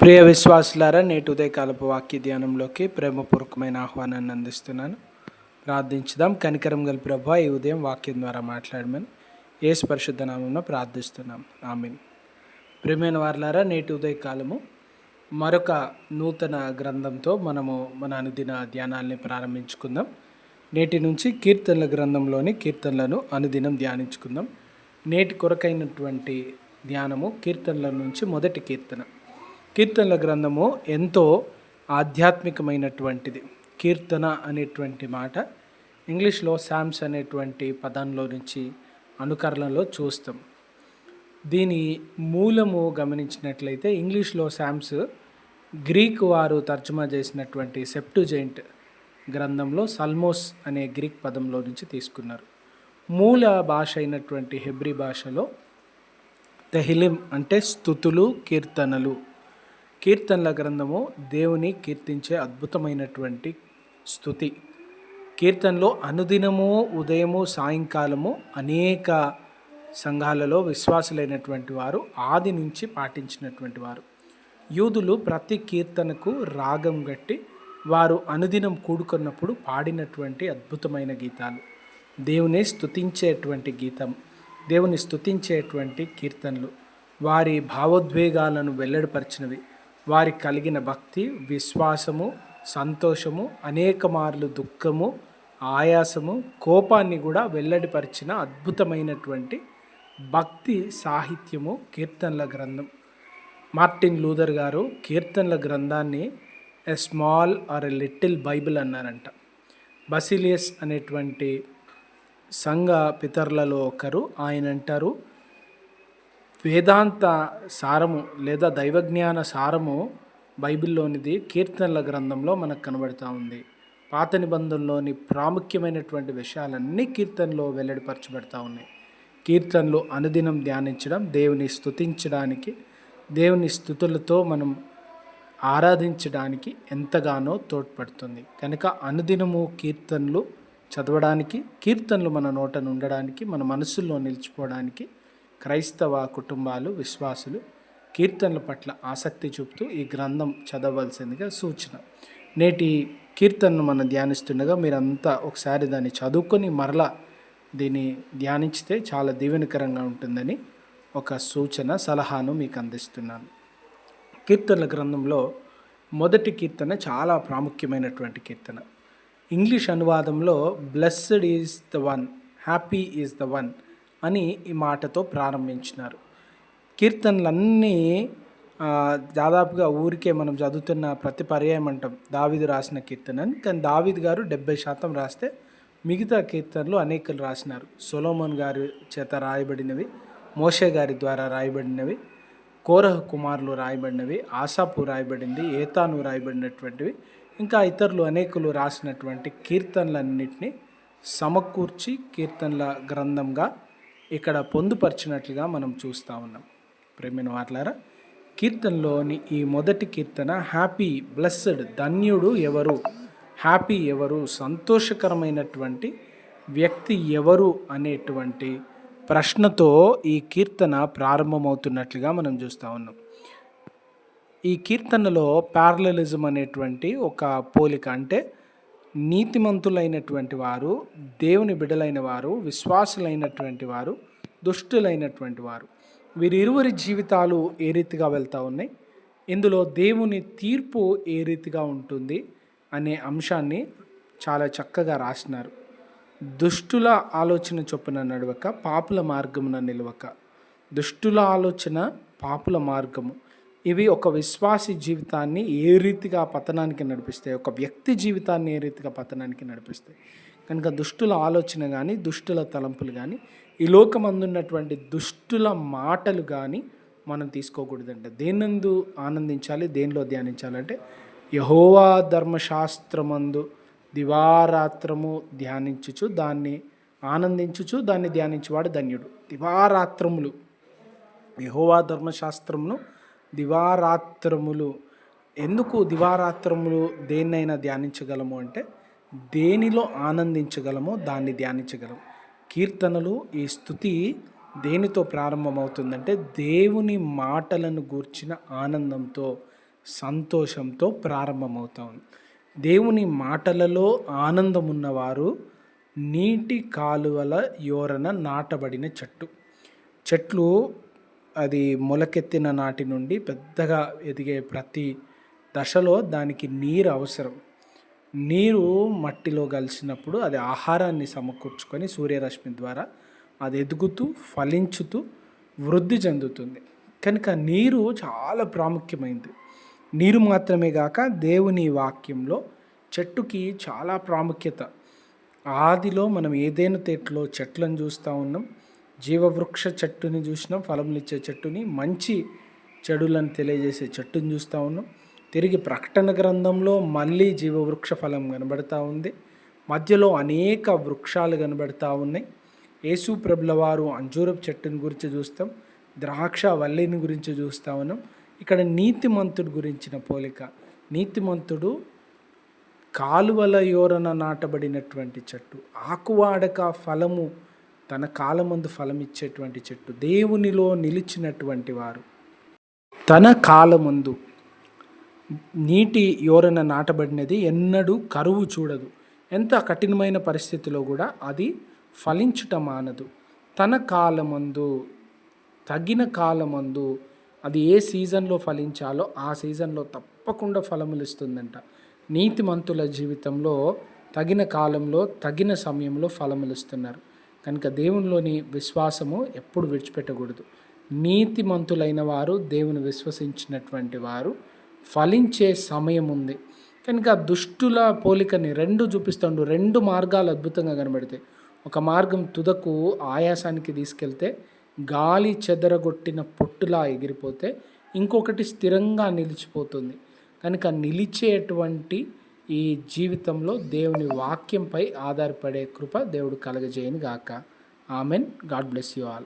ప్రియ విశ్వాసులారా నేటి ఉదయకాలపు వాక్య ధ్యానంలోకి ప్రేమపూర్వకమైన ఆహ్వానాన్ని అందిస్తున్నాను. ప్రార్థించుదాం. కనికరం గల ప్రభు ఈ ఉదయం వాక్యం ద్వారా మాట్లాడమని ఏ స్పరిశుద్ధ నామంలో ప్రార్థిస్తున్నాం. ఆమెన్. ప్రియమైన వారులారా నేటి ఉదయకాలము మరొక నూతన గ్రంథంతో మనము మన అనుదిన ధ్యానాల్ని ప్రారంభించుకుందాం. నేటి నుంచి కీర్తనల గ్రంథంలోని కీర్తనలను అనుదినం ధ్యానించుకుందాం. నేటి కొరకైనటువంటి ధ్యానము కీర్తనల నుంచి మొదటి కీర్తన. కీర్తనల గ్రంథము ఎంతో ఆధ్యాత్మికమైనటువంటిది. కీర్తన అనేటువంటి మాట ఇంగ్లీష్లో శామ్స్ అనేటువంటి పదంలో నుంచి అనుకరణలో చూస్తాం. దీని మూలము గమనించినట్లయితే ఇంగ్లీష్లో శామ్స్ గ్రీక్ వారు తర్జుమా చేసినటువంటి సెప్టుజెంట్ గ్రంథంలో సల్మోస్ అనే గ్రీక్ పదంలో నుంచి తీసుకున్నారు. మూల భాష అయినటువంటి హెబ్రి భాషలో తెహిలిం అంటే స్థుతులు కీర్తనలు కీర్తనల గ్రంథము దేవుని కీర్తించే అద్భుతమైనటువంటి స్థుతి. కీర్తనలో అనుదినము ఉదయము సాయంకాలము అనేక సంఘాలలో విశ్వాసులైనటువంటి వారు ఆది నుంచి పాటించినటువంటి వారు. యూదులు ప్రతి కీర్తనకు రాగం గట్టి వారు అనుదినం కూడుకున్నప్పుడు పాడినటువంటి అద్భుతమైన గీతాలు. దేవుని స్తుతించేటువంటి గీతం దేవుని స్తుతించేటువంటి కీర్తనలు వారి భావోద్వేగాలను వెల్లడిపరిచినవి వారికి కలిగిన భక్తి విశ్వాసము సంతోషము అనేక మార్లు దుఃఖము ఆయాసము కోపాన్ని కూడా వెల్లడిపరిచిన అద్భుతమైనటువంటి భక్తి సాహిత్యము కీర్తనల గ్రంథం. మార్టిన్ లూథర్ గారు కీర్తనల గ్రంథాన్ని a small or a little Bible అన్నారంట. బసిలియస్ అనేటువంటి సంఘ పితరులలో ఒకరు. ఆయన అంటారు వేదాంత సారము లేదా దైవజ్ఞాన సారము బైబిల్లోనిది కీర్తనల గ్రంథంలో మనకు కనబడుతూ ఉంది. పాత నిబంధనలోని ప్రాముఖ్యమైనటువంటి విషయాలన్నీ కీర్తనలో వెల్లడిపరచబడతా ఉన్నాయి. కీర్తనలు అనుదినం ధ్యానించడం దేవుని స్థుతించడానికి దేవుని స్థుతులతో మనం ఆరాధించడానికి ఎంతగానో తోడ్పడుతుంది. కనుక అనుదినము కీర్తనలు చదవడానికి కీర్తనలు మన నోట ఉండడానికి మన మనసుల్లో నిలిచిపోవడానికి క్రైస్తవ కుటుంబాలు విశ్వాసులు కీర్తనల పట్ల ఆసక్తి చూపుతూ ఈ గ్రంథం చదవలసిందిగా సూచన. నేటి కీర్తనను మనం ధ్యానిస్తుండగా మీరంతా ఒకసారి దాన్ని చదువుకొని మరలా దీన్ని ధ్యానించితే చాలా దీవెనకరంగా ఉంటుందని ఒక సూచన సలహాను మీకు అందిస్తున్నాను. కీర్తనల గ్రంథంలో మొదటి కీర్తన చాలా ప్రాముఖ్యమైనటువంటి కీర్తన. English అనువాదంలో blessed is the one happy is the one అని ఈ మాటతో ప్రారంభించినారు. కీర్తనలన్నీ దాదాపుగా ఊరికే మనం చదువుతున్న ప్రతి పర్యాయం అంటాం. దావిదు రాసిన కీర్తన అని కానీ దావిద్ గారు డెబ్బై శాతం రాస్తే మిగతా కీర్తనలు అనేకలు రాసినారు. సొలోమోన్ గారి చేత రాయబడినవి మోషే గారి ద్వారా రాయబడినవి కోరహ కుమారులు రాయబడినవి ఆశాపు రాయబడింది ఏతాను రాయబడినటువంటివి ఇంకా ఇతరులు అనేకులు రాసినటువంటి కీర్తనలన్నింటినీ సమకూర్చి కీర్తనల గ్రంథంగా ఇక్కడ పొందుపరిచినట్లుగా మనం చూస్తూ ఉన్నాం. ప్రేమిన వాట్లారా కీర్తనలోని ఈ మొదటి కీర్తన హ్యాపీ బ్లెస్సడ్ ధన్యుడు ఎవరు? హ్యాపీ ఎవరు? సంతోషకరమైనటువంటి వ్యక్తి ఎవరు? అనేటువంటి ప్రశ్నతో ఈ కీర్తన ప్రారంభమవుతున్నట్లుగా మనం చూస్తూ ఉన్నాం. ఈ కీర్తనలో ప్యారలలిజం అనేటువంటి ఒక పోలిక అంటే నీతిమంతులైనటువంటి వారు దేవుని బిడలైన వారు విశ్వాసులైనటువంటి వారు దుష్టులైనటువంటి వారు. వీరిరువురి జీవితాలు ఏ రీతిగా వెళ్తూ ఉన్నాయి? ఇందులో దేవుని తీర్పు ఏ రీతిగా ఉంటుంది? అనే అంశాన్ని చాలా చక్కగా రాసినారు. దుష్టుల ఆలోచన చొప్పున నడవక పాపుల మార్గమున నిలవక. దుష్టుల ఆలోచన పాపుల మార్గము. ఇవి ఒక విశ్వాసి జీవితాన్ని ఏ రీతిగా పతనానికి నడిపిస్తాయి? ఒక వ్యక్తి జీవితాన్ని ఏ రీతిగా పతనానికి నడిపిస్తాయి? కనుక దుష్టుల ఆలోచన కానీ దుష్టుల తలంపులు కానీ ఈ లోకమందున్నటువంటి దుష్టుల మాటలు కానీ మనం తీసుకోకూడదంటే దేనందు ఆనందించాలి? దేనిలో ధ్యానించాలంటే యహోవా ధర్మశాస్త్రమందు దివారాత్రము ధ్యానించుచు దాన్ని ఆనందించుచు దాన్ని ధ్యానించేవాడు ధన్యుడు. దివారాత్రములు యహోవా ధర్మశాస్త్రమును దివారాత్రములు. ఎందుకు దివారాత్రములు దేన్నైనా ధ్యానించగలము అంటే దేనిలో ఆనందించగలమో దాన్ని ధ్యానించగలము కీర్తనలు ఈ స్థుతి దేనితో ప్రారంభమవుతుందంటే దేవుని మాటలను గూర్చిన ఆనందంతో సంతోషంతో ప్రారంభమవుతుంది దేవుని మాటలలో ఆనందం ఉన్నవారు నీటి కాలువల యోరన నాటబడిన చెట్టు. చెట్లు అది మొలకెత్తిన నాటి నుండి పెద్దగా ఎదిగే ప్రతి దశలో దానికి నీరు అవసరం. నీరు మట్టిలో కలిసినప్పుడు అది ఆహారాన్ని సమకూర్చుకొని సూర్యరశ్మి ద్వారా అది ఎదుగుతూ ఫలించుతూ వృద్ధి చెందుతుంది. కనుక నీరు చాలా ప్రాముఖ్యమైంది. నీరు మాత్రమే కాక దేవుని వాక్యంలో చెట్టుకి చాలా ప్రాముఖ్యత. ఆదిలో మనం ఏదైనా తేట్లో చెట్లను చూస్తూ ఉన్నాం. జీవవృక్ష చెట్టుని చూసినాం ఫలములు ఇచ్చే చెట్టుని మంచి చెడులను తెలియజేసే చెట్టుని చూస్తూ ఉన్నాం. తిరిగి ప్రకటన గ్రంథంలో మళ్ళీ జీవవృక్ష ఫలం కనబడతా ఉంది. మధ్యలో అనేక వృక్షాలు కనబడతా ఉన్నాయి. యేసు ప్రభుల వారు అంజూరపు చెట్టుని గురించి చూస్తాం ద్రాక్ష వల్లిని గురించి చూస్తా ఉన్నాం. ఇక్కడ నీతిమంతుడు గురించిన పోలిక నీతిమంతుడు కాలువల యోరన నాటబడినటువంటి చెట్టు ఆకువాడక ఫలము తన కాలమందు ఫలం ఇచ్చేటువంటి చెట్టు దేవునిలో నిలిచినటువంటి వారు. తన కాలమందు నీటి యోరన నాటబడినది ఎన్నడూ కరువు చూడదు. ఎంత కఠినమైన పరిస్థితిలో కూడా అది ఫలించుట మానదు. తన కాలమందు తగిన కాలమందు అది ఏ సీజన్లో ఫలించాలో ఆ సీజన్లో తప్పకుండా ఫలములు ఇస్తుందంట నీతిమంతుల జీవితంలో తగిన కాలంలో తగిన సమయంలో ఫలములు ఇస్తున్నారు కనుక దేవునిలోని విశ్వాసము ఎప్పుడు విడిచిపెట్టకూడదు. నీతిమంతులైన వారు దేవుని విశ్వసించినటువంటి వారు ఫలించే సమయం ఉంది. కనుక దుష్టుల పోలికని రెండు చూపిస్తుండు రెండు మార్గాలు అద్భుతంగా కనబడతాయి. ఒక మార్గం తుదకు ఆయాసానికి తీసుకెళ్తే గాలి చెదరగొట్టిన పొట్టులా ఎగిరిపోతే ఇంకొకటి స్థిరంగా నిలిచిపోతుంది. కనుక నిలిచేటువంటి ఈ జీవితంలో దేవుని వాక్యంపై ఆధారపడే కృప దేవుడు కలగజేయను గాక. Amen. God bless you all.